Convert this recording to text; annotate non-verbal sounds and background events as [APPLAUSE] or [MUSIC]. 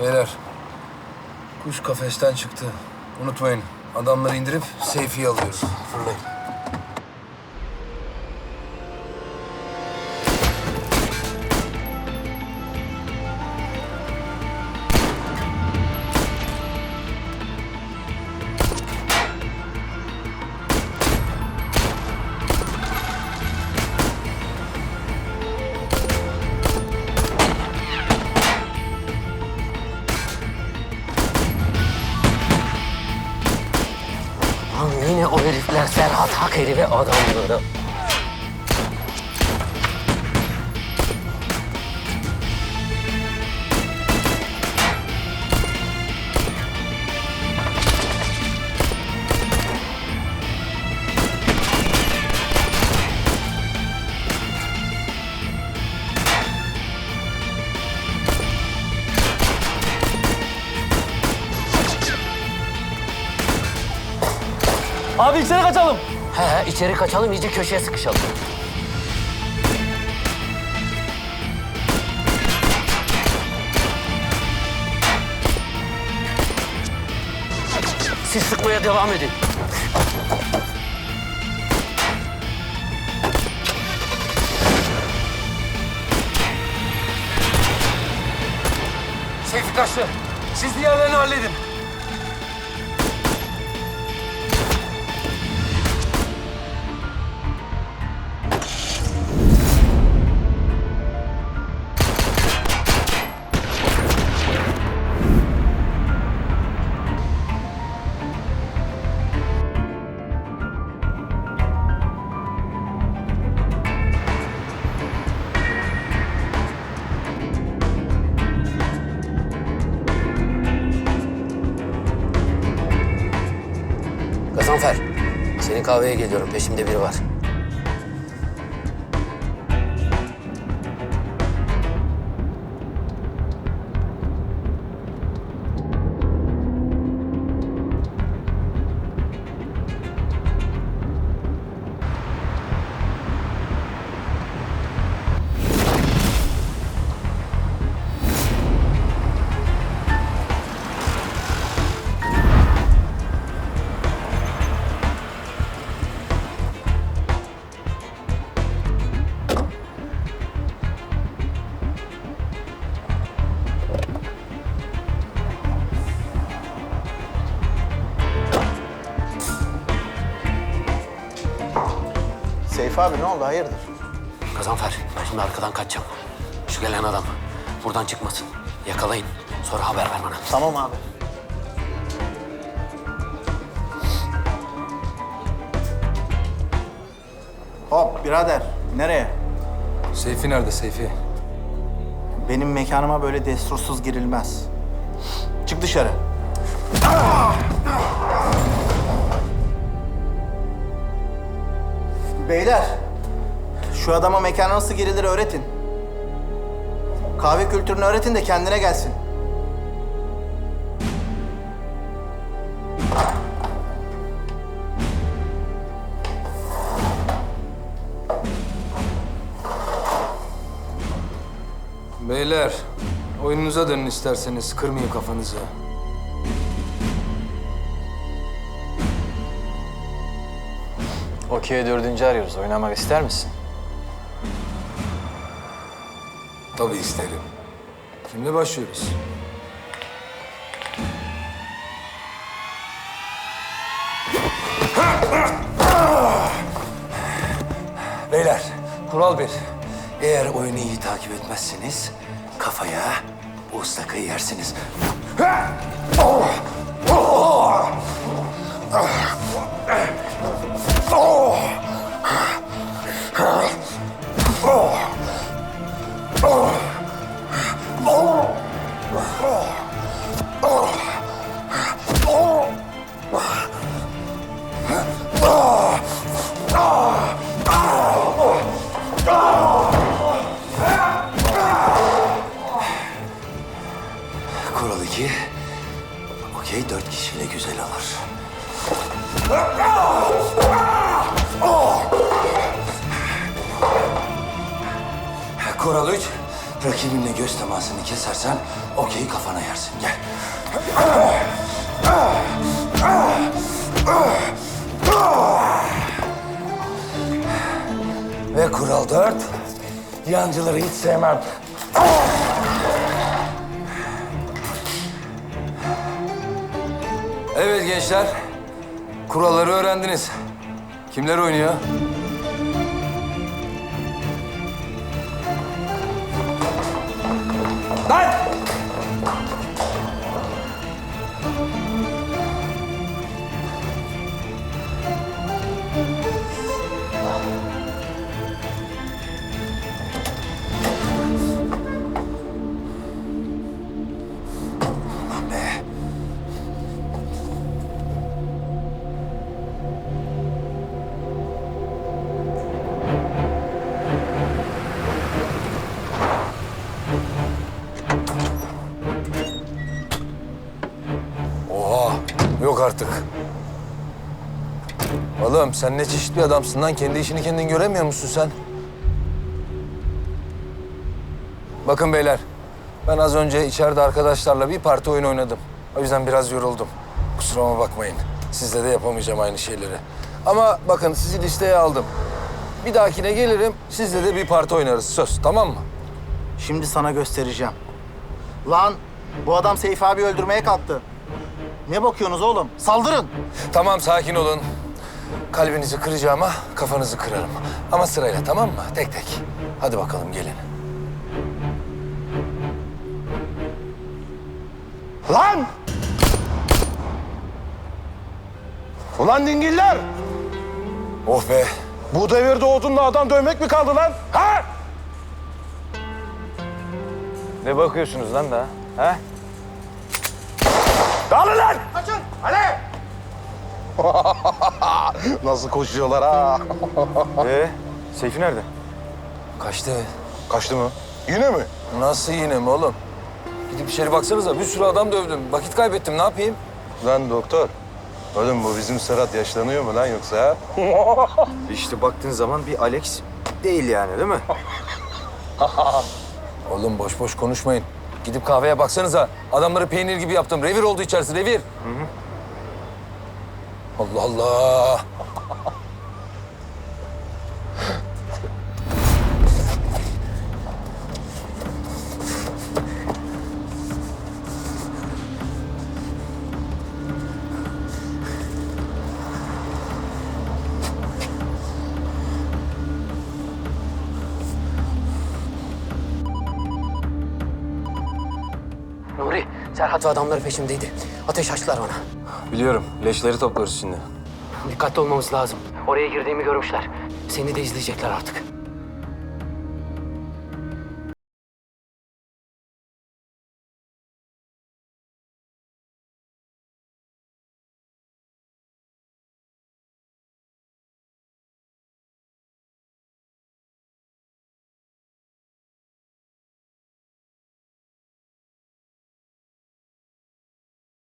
Beyler, kuş kafesten çıktı. Unutmayın, adamları indirip Seyfi'yi alıyoruz. Fırlayın. Serhat Hak herifi adamları. Abi içeri kaçalım. He he içeri kaçalım iyice köşeye sıkışalım. Siz sıkmaya devam edin. Seyfi kaçtı. Siz diğerlerini halledin. Gazanfer, senin kahveye geliyorum. Peşimde biri var. Seyfi abi ne oldu hayırdır? Gazanfer, ben şimdi arkadan kaçacağım. Şu gelen adam buradan çıkmasın. Yakalayın. Sonra haber ver bana. Tamam abi. Hop birader nereye? Seyfi nerede Seyfi? Benim mekanıma böyle destursuz girilmez. Çık dışarı. Beyler, şu adama mekana nasıl girilir öğretin. Kahve kültürünü öğretin de kendine gelsin. Beyler, oyununuza dönün isterseniz. Kırmayın kafanızı. Okey dördüncü arıyoruz. Oynamak ister misin? Tabii isterim. Kimle başlıyoruz? Beyler, kural bir. Eğer oyunu iyi takip etmezseniz kafaya bu ıslakayı yersiniz. İki. Okey dört kişiyle güzel olur. Kural üç. Rakibinle göz temasını kesersen okeyi kafana yersin. Gel. Ve kural dört. Yancıları hiç sevmem. Evet gençler. Kuralları öğrendiniz. Kimler oynuyor? Artık. Oğlum sen ne çeşitli adamsın lan? Kendi işini kendin göremiyor musun sen? Bakın beyler, ben az önce içeride arkadaşlarla bir parti oyun oynadım. O yüzden biraz yoruldum. Kusuruma bakmayın. Sizle de yapamayacağım aynı şeyleri. Ama bakın sizi listeye aldım. Bir dahakine gelirim, sizle de bir parti oynarız. Söz, tamam mı? Şimdi sana göstereceğim. Lan bu adam Seyfi abi öldürmeye kalktı. Ne bakıyorsunuz oğlum? Saldırın. Tamam, sakin olun. Kalbinizi kıracağıma kafanızı kırarım. Ama sırayla tamam mı? Tek tek. Hadi bakalım gelin. Lan! Ulan dingiller! Oh be. Bu devirde odunla adam dövmek mi kaldı lan? Ha? Ne bakıyorsunuz lan daha? Ha? Dağılın lan! Kaçın! Hadi! [LAUGHS] Nasıl koşuyorlar ha? Ee, Seyfi nerede? Kaçtı. Kaçtı mı? Yine mi? Nasıl yine mi oğlum? Gidip içeri baksanıza. Bir sürü adam dövdüm. Vakit kaybettim. Ne yapayım? Lan doktor. Oğlum bu bizim Serhat yaşlanıyor mu lan yoksa? [LAUGHS] İşte baktığın zaman bir Alex değil yani değil mi? [LAUGHS] Oğlum boş boş konuşmayın. Gidip kahveye baksanıza. Adamları peynir gibi yaptım. Revir oldu içerisi. Revir. Allah Allah. Serhat ve adamları peşimdeydi. Ateş açtılar bana. Biliyorum. Leşleri topluyoruz şimdi. Dikkatli olmamız lazım. Oraya girdiğimi görmüşler. Seni de izleyecekler artık.